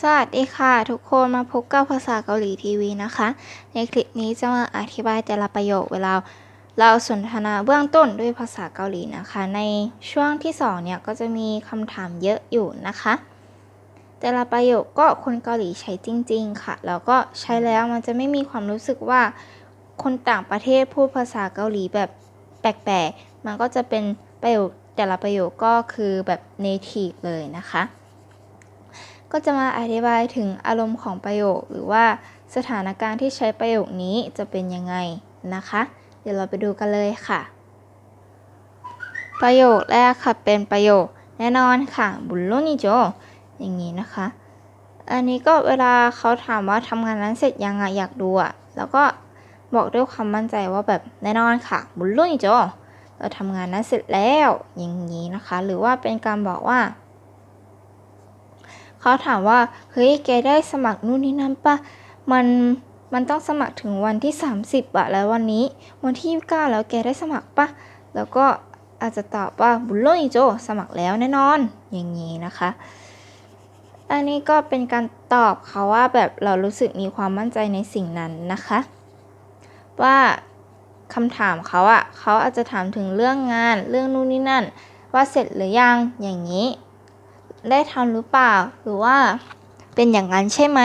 สวัสดีค่ะ ทุกคนมาพบกับภาษาเกาหลีทีวีนะคะ ในคลิปนี้จะมาอธิบายแต่ละประโยคเวลา เราสนทนาเบื้องต้นด้วยภาษาเกาหลีนะคะ ในช่วงที่สองเนี่ยก็จะมีคำถามเยอะอยู่นะคะ แต่ละประโยคก็คนเกาหลีใช้จริง ๆ ค่ะ แล้วก็ใช้แล้วมันจะไม่มีความรู้สึกว่า คนต่างประเทศพูดภาษาเกาหลีแบบแปลกๆมันก็จะเป็นประโยคแต่ละประโยคก็คือแบบ native เลยนะคะ ก็จะมาอธิบายถึงอารมณ์ของประโยค หรือว่าสถานการณ์ที่ใช้ประโยคนี้จะเป็นยังไงนะคะ เดี๋ยวเราไปดูกันเลยค่ะ ประโยคแรกค่ะเป็นประโยคแน่นอนค่ะบุลโลนิโจอย่างนี้นะคะ อันนี้ก็เวลาเขาถามว่าทำงานนั้นเสร็จยังอะอยากดูอะแล้วก็บอกด้วยความมั่นใจว่าแบบแน่นอนค่ะบุลโลนิโจเราทำงานนั้นเสร็จแล้วอย่างนี้นะคะ หรือว่าเป็นการบอกว่า เขาถามว่า เฮ้ย แกได้สมัครนู่นนี่นั่นปะมันมันต้องสมัครถึงวันที่ 30อะแล้ววันนี้วันที่29แล้วแกได้สมัครปะแล้วก็อาจจะตอบว่าบุลโลนิโจสมัครแล้วแน่นอน อย่างนี้นะคะ อันนี้ก็เป็นการตอบเขาว่าแบบเรารู้สึกมีความมั่นใจในสิ่งนั้นนะคะ ว่าคำถามเขาอะเขาอาจจะถามถึงเรื่องงานเรื่องนู่นนี่นั่น ว่าเสร็จหรือยังอย่างนี้ ได้ทำหรือเปล่า หรือว่าเป็นอย่างนั้นใช่ไหม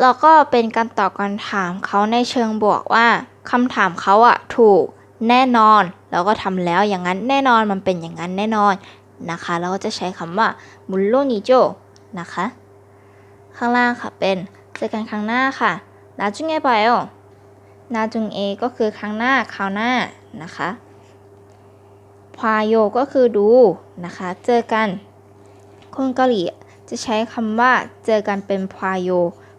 เราก็เป็นการตอบการถามเขาในเชิงบวกว่าคำถามเขาอะถูกแน่นอน แล้วก็ทำแล้วอย่างนั้นแน่นอนมันเป็นอย่างนั้นแน่นอนนะคะเราก็จะใช้คำว่ามุลโลนิโจนะคะ ข้างล่างค่ะเป็นเจอกันครั้งหน้าค่ะนาจุงเอไปอนาจุงเอก็คือครั้งหน้าคราวหน้านะคะพาโยก็คือดูนะคะ เจอกัน คนเกาหลีจะใช้คำว่าเจอกันเป็นพาโย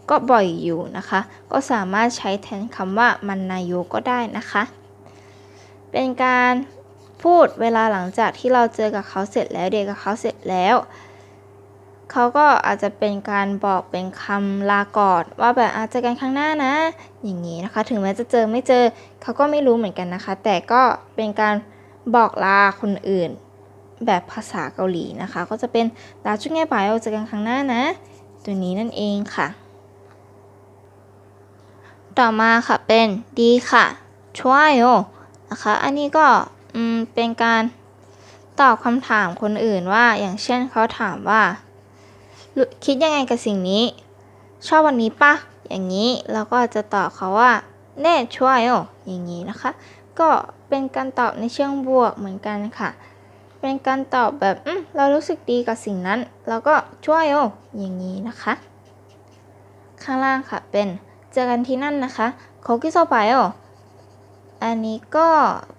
ก็บ่อยอยู่นะคะ ก็สามารถใช้แทนคำว่ามันนาโยก็ได้นะคะ เป็นการพูดเวลาหลังจากที่เราเจอกับเขาเสร็จแล้วเดทกับเขาเสร็จแล้ว เขาก็อาจจะเป็นการบอกเป็นคำลากอดว่าแบบอาจจะกันข้างหน้านะ อย่างนี้นะคะ ถึงแม้จะเจอไม่เจอ เขาก็ไม่รู้เหมือนกันนะคะ แต่ก็เป็นการบอกลาคนอื่น แบบภาษาเกาหลีนะคะ ก็จะเป็นดาจุเงไปเอาจอกันครั้งหน้านะ ตัวนี้นั่นเองค่ะ ต่อมาค่ะเป็นดีค่ะช่วยโอนะคะ อันนี้ก็อืมเป็นการตอบคำถามคนอื่นว่าอย่างเช่นเขาถามว่า คิดยังไงกับสิ่งนี้ ชอบวันนี้ปะอย่างนี้เราก็จะตอบเขาว่าแน่ช่วยโออย่างนี้นะคะ ก็เป็นการตอบในเชิงบวกเหมือนกันค่ะ เป็นการตอบแบบอืมเรารู้สึกดีกับสิ่งนั้นเราก็ช่วยโออย่างนี้นะคะ ข้างล่างค่ะเป็นเจอกันที่นั่นนะคะโคกิโซไปโออันนี้ก็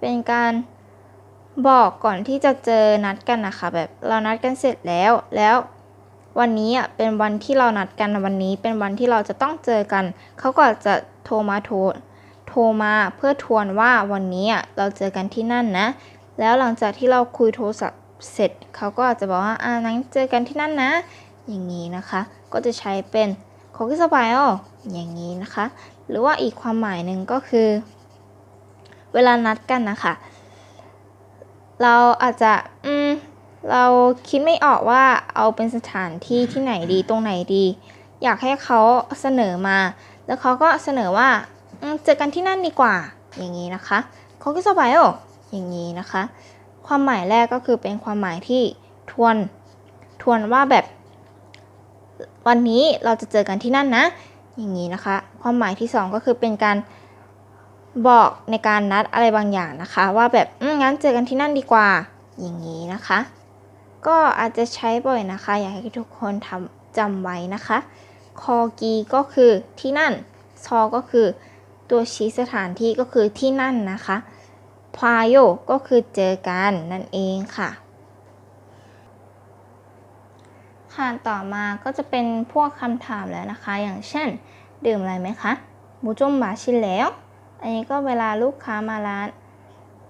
เป็นการบอกก่อนที่จะเจอนัดกันนะคะ แบบเรานัดกันเสร็จแล้วแล้ววันนี้อะเป็นวันที่เรานัดกันวันนี้เป็นวันที่เราจะต้องเจอกัน เขาก็จะโทรมาโทรโทรมาเพื่อทวนว่าวันนี้อะเราเจอกันที่นั่นนะ แล้วหลังจากที่เราคุยโทรศัพท์เสร็จเขาก็อาจจะบอกว่าอ่านั้นเจอกันที่นั่นนะ อย่างนี้นะคะ ก็จะใช้เป็นโคกิสบายออย่างนี้นะคะ หรือว่าอีกความหมายหนึ่งก็คือ เวลานัดกันนะคะ เราอาจจะอืมเราคิดไม่ออกว่าเอาเป็นสถานที่ที่ไหนดีตรงไหนดี อยากให้เขาเสนอมา แล้วเขาก็เสนอว่าเจอกันที่นั่นดีกว่า อย่างนี้นะคะเขาก็สบายออ อย่างนี้นะคะ ความหมายแรกก็คือเป็นความหมายที่ทวนทวนว่าแบบ วันนี้เราจะเจอกันที่นั่นนะ อย่างนี้นะคะ ความหมายที่สองก็คือเป็นการบอกในการนัดอะไรบางอย่างนะคะ ว่าแบบงั้นเจอกันที่นั่นดีกว่าอย่างนี้นะคะ ก็อาจจะใช้บ่อยนะคะ อยากให้ทุกคนทำจำไว้นะคะ คอกีก็คือที่นั่น ซอก็คือตัวชี้สถานที่ก็คือที่นั่นนะคะ พาโยก็คือเจอกันนั่นเองค่ะค่ะต่อมาก็จะเป็นพวกคำถามแล้วนะคะ อย่างเช่น ดื่มอะไรไหมคะบูจุมบาชินแล้ว อันนี้ก็เวลาลูกค้ามาร้าน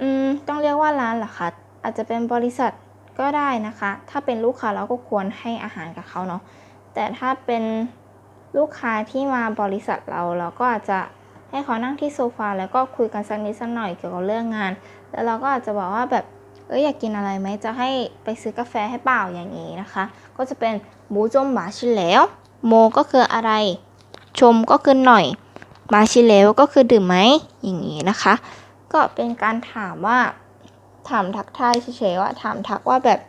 อืม ต้องเรียกว่าร้านเหรอคะ อาจจะเป็นบริษัทก็ได้นะคะ ถ้าเป็นลูกค้าเราก็ควรให้อาหารกับเขาเนาะ แต่ถ้าเป็นลูกค้าที่มาบริษัทเราเราก็อาจจะ ให้เขานั่งที่โซฟาแล้วก็คุยกันสักนิดสักหน่อยเกี่ยวกับเรื่องงาน แล้วเราก็อาจจะบอกว่าแบบเอ้ยอยากกินอะไรไหมจะให้ไปซื้อกาแฟให้เปล่าอย่างนี้นะคะ ก็จะเป็นมูจมมาชิแล้วโมก็คืออะไร ชมก็คือหน่อยมาชิแล้วก็คือดื่มไหมอย่างนี้นะคะ ก็เป็นการถามว่า ถามทักทายเฉยๆว่าถามทักว่าแบบ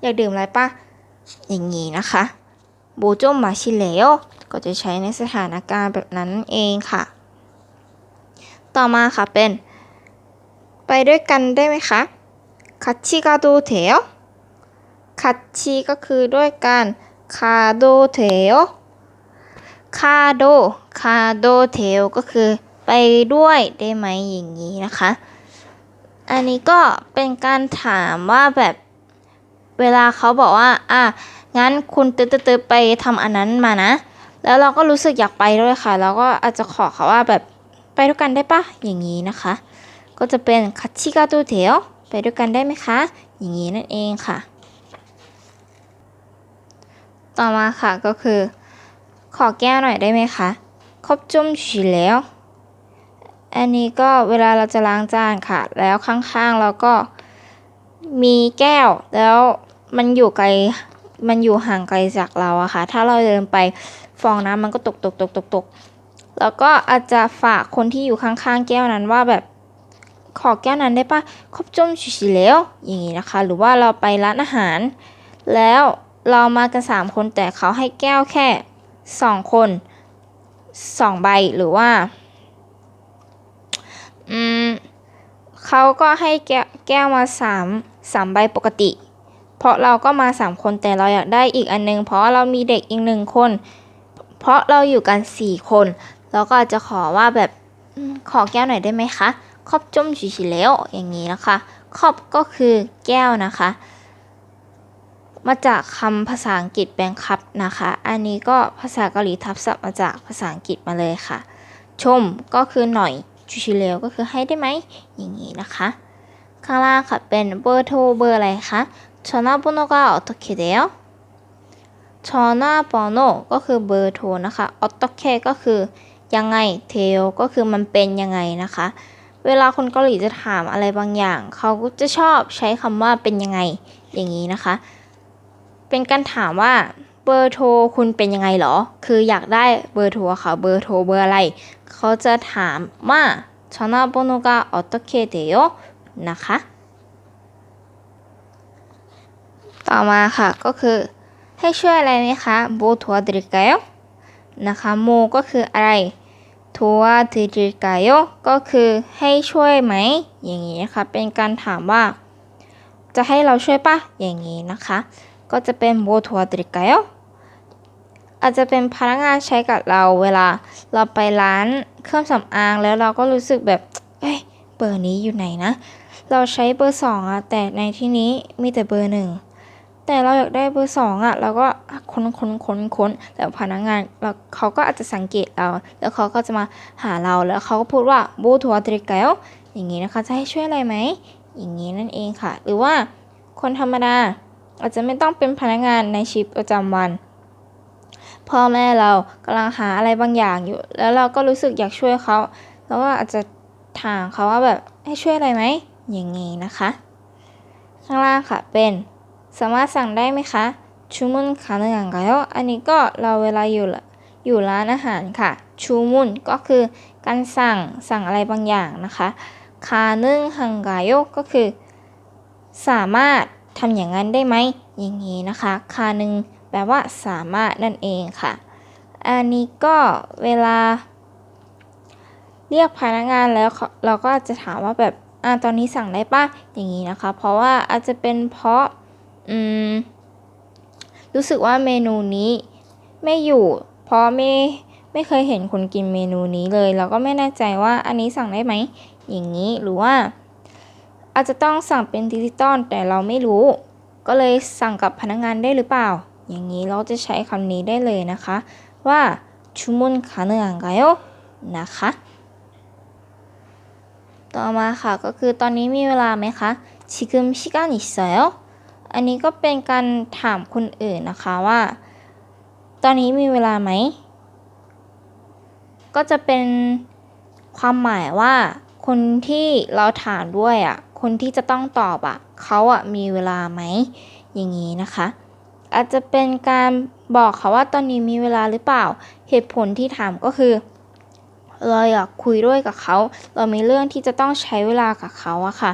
อยากดื่มอะไรปะอย่างนี้นะคะโบจมมาชิแล้วก็จะใช้ในสถานการณ์แบบนั้นเองค่ะ ต่อมาค่ะเป็นไปด้วยกันได้ไหมคะคัตชิกาโดเทโอคัตชิก็คือด้วยกันคาโดเทโอคาโดคาโดเทโอก็คือไปด้วยได้ไหมอย่างนี้นะคะ อันนี้ก็เป็นการถามว่าแบบเวลาเขาบอกว่า อะ งั้นคุณตึ๊ดตึ๊ดไปทำอันนั้นมานะ แล้วเราก็รู้สึกอยากไปด้วยค่ะเราก็อาจจะขอเขาว่าแบบ ด้วยกันได้ปะอย่างนี้นะคะ ก็จะเป็นคัตชิกาตูเทลไปด้วยกันได้ไหมคะ อย่างนี้นั่นเองค่ะ ต่อมาค่ะก็คือ ขอแก้วหน่อยได้ไหมคะครบจุ่มฉีแล้ว อันนี้ก็เวลาเราจะล้างจานค่ะ แล้วข้างๆเราก็มีแก้ว แล้วมันอยู่ไกล มันอยู่ห่างไกลจากเราอะค่ะ ถ้าเราเดินไปฟองน้ำมันก็ตกตกตกตกตก แล้วก็อาจจะฝากคนที่อยู่ข้างๆแก้วนั้นว่าแบบขอแก้วนั้นได้ปะครบจุ่มชิๆแล้ว อย่างนี้นะคะ หรือว่าเราไปร้านอาหาร แล้วเรามากันสามคนแต่เขาให้แก้วแค่สองคนสองใบหรือว่าอืมเขาก็ให้แก้วแก้วมาสามสามใบปกติ เพราะเราก็มาสามคนแต่เราอยากได้อีกอันนึง เพราะเรามีเด็กอีกหนึ่งคน เพราะเราอยู่กันสี่คน เราก็อาจจะขอว่าแบบขอแก้วหน่อยได้ไหมคะครอบจุ่มชิๆแล้วอย่างนี้นะคะครอบก็คือแก้วนะคะ มาจากคำภาษาอังกฤษแบงคับนะคะ อันนี้ก็ภาษาเกาหลีทับศัพท์มาจากภาษาอังกฤษมาเลยค่ะ ชมก็คือหน่อยชูชิเลวก็คือให้ได้ไหมอย่างนี้นะคะ ข้างล่างค่ะเป็นเบอร์โทรเบอร์อะไรคะชนะบโนกาออโตเคเดลชอนะบโนก็คือเบอร์โทรนะคะออโตเคก็คือ ยังไงเทลก็คือมันเป็นยังไงนะคะ เวลาคนเกาหลีจะถามอะไรบางอย่าง เขาก็จะชอบใช้คำว่าเป็นยังไงอย่างนี้นะคะ เป็นการถามว่าเบอร์โทรคุณเป็นยังไงเหรอ คืออยากได้เบอร์โทรค่ะเบอร์โทรเบอร์อะไร เขาจะถามว่าชนะบโนกาออโตเคเดโยนะคะ ต่อมาค่ะก็คือให้ช่วยอะไรไหมคะโบทัวดริกาโย นะคะโมก็คืออะไรทัวดริกายโยก็คือให้ช่วยไหม อย่างนี้นะคะเป็นการถามว่า จะให้เราช่วยปะอย่างนี้นะคะ ก็จะเป็นโบทัวดริกายโยอาจจะเป็นพนักงานใช้กับเราเวลาเราไปร้านเครื่องสำอางแล้วเราก็รู้สึกแบบเอ้ยเบอร์นี้อยู่ไหนนะ เราใช้เบอร์สองอะแต่ในที่นี้มีแต่เบอร์หนึ่ง แต่เราอยากได้เบอร์สองอะเราก็ค้นค้นค้นค้นแต่พนักงานเราเขาก็อาจจะสังเกตเรา แล้วเขาก็จะมาหาเราแล้วเขาก็พูดว่าบูทัวตริกเกลอย่างนี้นะคะจะให้ช่วยอะไรไหมอย่างนี้นั่นเองค่ะ หรือว่าคนธรรมดาอาจจะไม่ต้องเป็นพนักงานในชีวิตประจำวันพ่อแม่เรากำลังหาอะไรบางอย่างอยู่ แล้วเราก็รู้สึกอยากช่วยเขาแล้วก็อาจจะถามเขาว่าแบบให้ช่วยอะไรไหมอย่างนี้นะคะ ข้างล่างค่ะเป็น สามารถสั่งได้ไหมคะชูมุนคาเนงังกายอันนี้ก็เราเวลาอยู่อยู่ร้านอาหารค่ะชูมุนก็คือการสั่งสั่งอะไรบางอย่างนะคะคาเนึงฮังกายก็คือ สามารถทำอย่างนั้นได้ไหมอย่างนี้นะคะคานึงแปลว่าสามารถนั่นเองค่ะ อันนี้ก็เวลา เรียกพนักงานแล้วเราก็อาจจะถามว่าแบบอ่าตอนนี้สั่งได้ปะอย่างนี้นะคะ เพราะว่าอาจจะเป็นเพราะ อืม รู้สึกว่าเมนูนี้ไม่อยู่ เพราะไม่ไม่เคยเห็นคนกินเมนูนี้เลย แล้วก็ไม่แน่ใจว่าอันนี้สั่งได้ไหม อย่างนี้หรือว่า อาจจะต้องสั่งเป็นดิจิตอลแต่เราไม่รู้ ก็เลยสั่งกับพนักงงานได้หรือเปล่า อย่างนี้เราจะใช้คำนี้ได้เลยนะคะ ว่าชุมุนคาเนืองไกโอนะคะ ต่อมาค่ะก็คือตอนนี้มีเวลาไหมคะชิคุมชิกานิสเซล อันนี้ก็เป็นการถามคนอื่นนะคะว่า ตอนนี้มีเวลาไหม ก็จะเป็นความหมายว่า คนที่เราถามด้วยอะ คนที่จะต้องตอบอะเขาอะมีเวลาไหม อย่างนี้นะคะ อาจจะเป็นการบอกเขาว่าตอนนี้มีเวลาหรือเปล่า เหตุผลที่ถามก็คือ เราอยากคุยด้วยกับเขา เรามีเรื่องที่จะต้องใช้เวลากับเขาอะค่ะ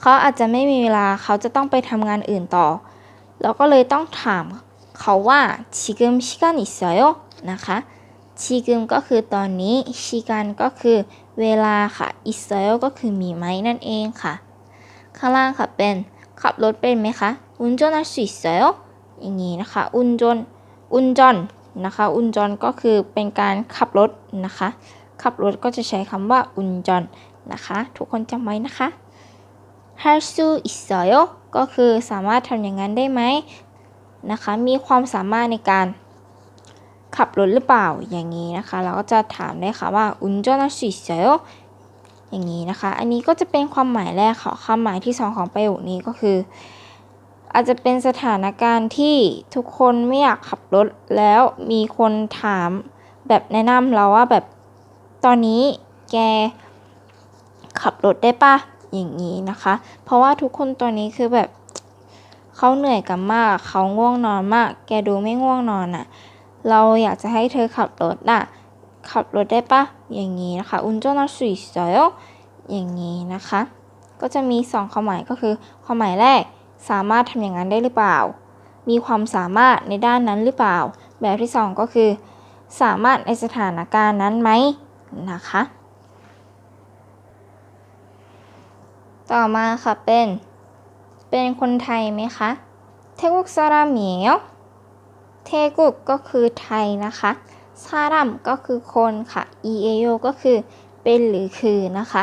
เขาอาจจะไม่มีเวลาเขาจะต้องไปทำงานอื่นต่อเราก็เลยต้องถามเขาว่าชิกึมชิกันอิสโยนะคะชิกึมก็คือตอนนี้ชิกันก็คือเวลาค่ะอิสโยก็คือมีไหมนั่นเองค่ะ ข้างล่างค่ะเป็นขับรถเป็นไหมคะอุนจอนสุอิสโยอย่างนี้นะคะอุนจอนอุนจอนนะคะอุนจอนก็คือเป็นการขับรถนะคะ ขับรถก็จะใช้คำว่าอุนจอนนะคะ ทุกคนจำไว้นะคะ 할 수 있어요 ก็คือสามารถทำอย่างนั้นได้ไหมนะคะ มีความสามารถในการขับรถหรือเปล่าอย่างนี้นะคะ เราก็จะถามได้ค่ะว่าอุนจอนสุอิสโยอย่างนี้นะคะ อันนี้ก็จะเป็นความหมายแรกค่ะความหมายที่สองของประโยคนี้ก็คือ อาจจะเป็นสถานการณ์ที่ทุกคนไม่อยากขับรถแล้วมีคนถามแบบแนะนำเราว่าแบบตอนนี้แกขับรถได้ปะ อย่างนี้นะคะ เพราะว่าทุกคนตอนนี้คือแบบเขาเหนื่อยกันมาก เขาง่วงนอนมาก แกดูไม่ง่วงนอนอะ่ะ เราอยากจะให้เธอขับรถน่ะ ขับรถได้ปะอย่างนี้นะคะอุนจอนสุอิสโยอย่างนี้นะคะ ก็จะมีสองความหมายก็คือ ความหมายแรกสามารถทำอย่างนั้นได้หรือเปล่า มีความสามารถในด้านนั้นหรือเปล่า แบบที่สองก็คือ สามารถในสถานการณ์นั้นไหมนะคะ ต่อมาค่ะเป็น เป็นคนไทยไหมคะเทกุกซารามิเอเทกุกก็คือไทยนะคะซารัมก็คือคนค่ะ e a o ก็คือเป็นหรือคือนะคะ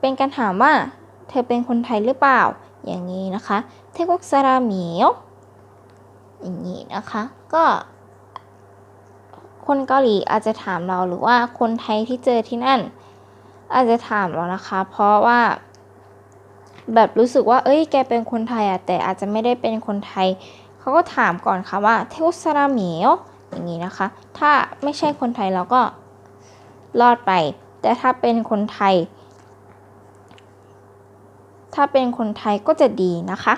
เป็นการถามว่า เธอเป็นคนไทยหรือเปล่า อย่างนี้นะคะเทกุกซารามิเออย่างนี้นะคะ ก็คนเกาหลีอาจจะถามเราหรือว่าคนไทยที่เจอที่นั่น อาจจะถามเรานะคะ เพราะว่า แบบรู้สึกว่า เอ้ย แกเป็นคนไทยอะแต่อาจจะไม่ได้เป็นคนไทย เขาก็ถามก่อนค่ะว่าเทอุสรามิโออย่างนี้นะคะ ถ้าไม่ใช่คนไทยเราก็รอดไป แต่ถ้าเป็นคนไทย ถ้าเป็นคนไทยก็จะดีนะคะ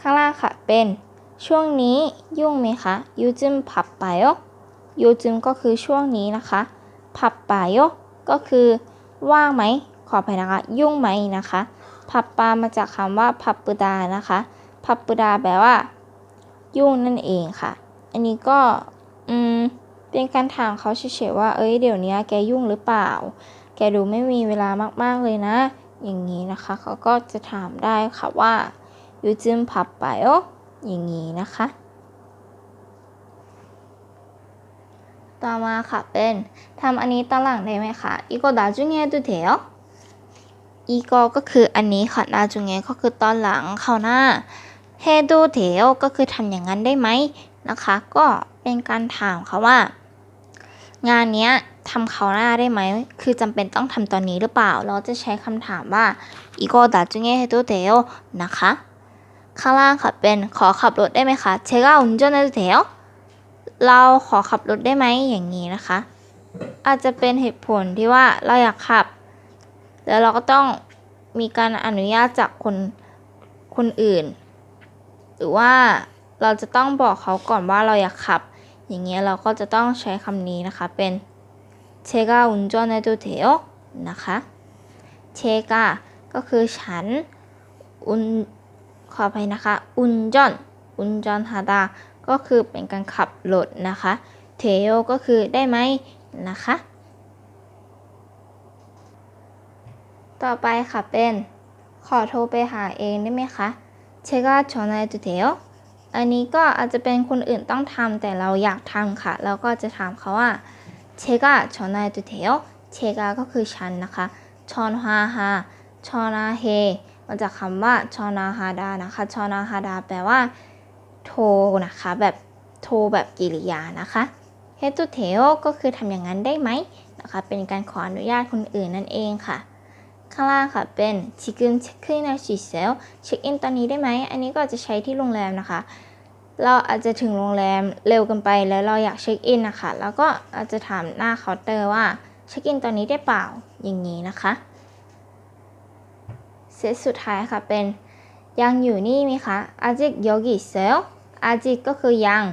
ข้างล่างค่ะเป็นช่วงนี้ยุ่งไหมคะยูจิมผับไปโอยูจิมก็คือช่วงนี้นะคะผับไปโอก็คือว่างไหมขออภัยนะคะ ยุ่งไหมนะคะ พับปามาจากคำว่าพับปุดานะคะพับปุดาแปลว่า ยุ่งนั่นเองค่ะ อันนี้ก็อืมเป็นการถามเขาเฉยๆว่า เอ้ยเดี๋ยวนี้แกยุ่งหรือเปล่า แกดูไม่มีเวลามากๆเลยนะ อย่างนี้นะคะ เขาก็จะถามได้ค่ะว่ายูจิมพับไปโออย่างนี้นะคะ ต่อมาค่ะเป็นทำอันนี้ตอนหลังได้ไหมคะอีกก็ดาจุเงดูเถอะ อีกก็คืออันนี้ค่ะนาจุเงก็คือตอนหลังเขาหน้าเฮดูเทโอก็คือทำอย่างนั้นได้ไหมนะคะ ก็เป็นการถามเขาว่า งานเนี้ยทำเขาหน้าได้ไหม คือจำเป็นต้องทำตอนนี้หรือเปล่า เราจะใช้คำถามว่าอีกก็ดาจุเงเฮดูเทโอนะคะ ข้างล่างค่ะเป็นขอขับรถได้ไหมคะเชก้าอุนจนเดเทโอเราขอขับรถได้ไหมอย่างนี้นะคะ อาจจะเป็นเหตุผลที่ว่าเราอยากขับ แล้วเราก็ต้องมีการอนุญาตจากคนคนอื่น หรือว่าเราจะต้องบอกเขาก่อนว่าเราอยากขับ อย่างเงี้ยเราก็จะต้องใช้คำนี้นะคะเป็นเชกาอุนจอนในตัวเถวนะคะเชกาก็คือฉันอุนขออภัยนะคะ อุนจอนอุนจอนฮาดาก็คือเป็นการขับรถนะคะ เทโอก็คือได้ไหมนะคะ ต่อไปค่ะเป็น ขอโทรไปหาเองได้ไหมคะเชกาชอนายตุเทโออันนี้ก็อาจจะเป็นคนอื่นต้องทำแต่เราอยากทำค่ะ เราก็จะถามเขาว่าเชกาชอนายตุเทโอเชกาก็คือฉันนะคะชอนฮาฮาชอนาเฮมาจากคำว่าชอนาฮาดานะคะชอนาฮาดาแปลว่า โทรนะคะแบบโทรแบบกิริยานะคะเฮตุเทโอก็คือทำอย่างนั้นได้ไหมนะคะ เป็นการขออนุญาตคนอื่นนั่นเองค่ะ ข้างล่างค่ะเป็นชิคกึนเช็คอินในชิเซลเช็คอินตอนนี้ได้ไหม อันนี้ก็จะใช้ที่โรงแรมนะคะ เราอาจจะถึงโรงแรมเร็วกันไปแล้วเราอยากเช็คอินนะคะแล้วก็อาจจะถามหน้าเคาน์เตอร์ว่าเช็คอินตอนนี้ได้เปล่าอย่างนี้นะคะเซตสุดท้ายค่ะเป็นยังอยู่นี่ไหมคะอาจิกยกิเซลอาจิกก็คือยัง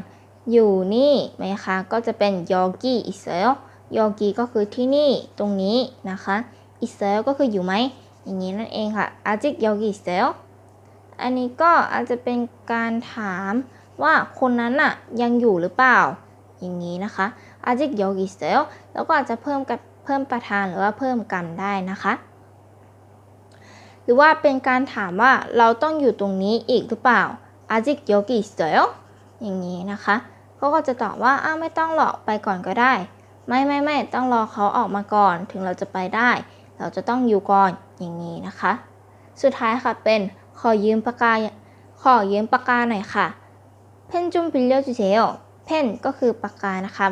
อยู่นี่ไหมคะ ก็จะเป็นยกิเซลยกิก็คือที่นี่ตรงนี้นะคะ อิเซลก็คืออยู่ไหม อย่างนี้นั่นเองค่ะอาจิกยอกิเซลอันนี้ก็อาจจะเป็นการถามว่าคนนั้นน่ะยังอยู่หรือเปล่า อย่างนี้นะคะอาจิกยอกิเซลแล้วก็อาจจะเพิ่มกับเพิ่มประธานหรือว่าเพิ่มกรรมได้นะคะหรือว่าเป็นการถามว่าเราต้องอยู่ตรงนี้อีกหรือเปล่าอาจิกยอกิเซลอย่างนี้นะคะเขาก็จะตอบว่าอ้าวไม่ต้องหรอกไปก่อนก็ได้ ไม่ไม่ไม่ต้องรอเขาออกมาก่อนถึงเราจะไปได้ เราจะต้องอยู่ก่อนอย่างนี้นะคะ สุดท้ายค่ะเป็นขอยืมปากกาขอยืมปากกาหน่อยค่ะเพนจุมพิลเลอร์จูเซลเพนก็คือปากกานะคะ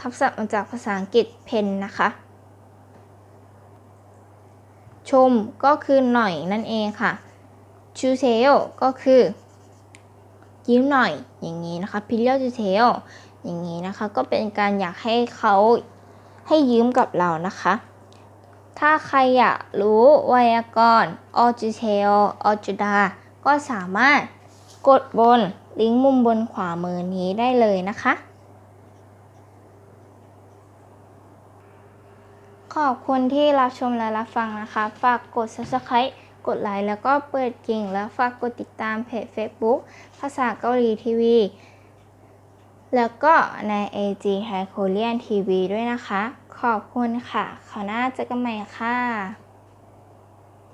ทับศัพท์มาจากภาษาอังกฤษเพนนะคะ ชมก็คือหน่อยนั่นเองค่ะชูเซลก็คือยืมหน่อยอย่างนี้นะคะพิลเลอร์จูเซลอย่างนี้นะคะ ก็เป็นการอยากให้เขาให้ยืมกับเรานะคะ ถ้าใครอยากรู้ไวยากรณ์ออจูเทลออจูดา ก็สามารถกดบนลิงก์มุมบนขวามือนี้ได้เลยนะคะ ขอบคุณที่รับชมและรับฟังนะคะ ฝากกด subscribe กดไลค์แล้วก็เปิดกิ่งแล้วฝากกดติดตามเพจ Facebook ภาษาเกาหลีทีวี แล้วก็ใน AG Thai Korean TV ด้วยนะคะ ขอบคุณค่ะขอหน้าเจอกันใหม่ค่ะ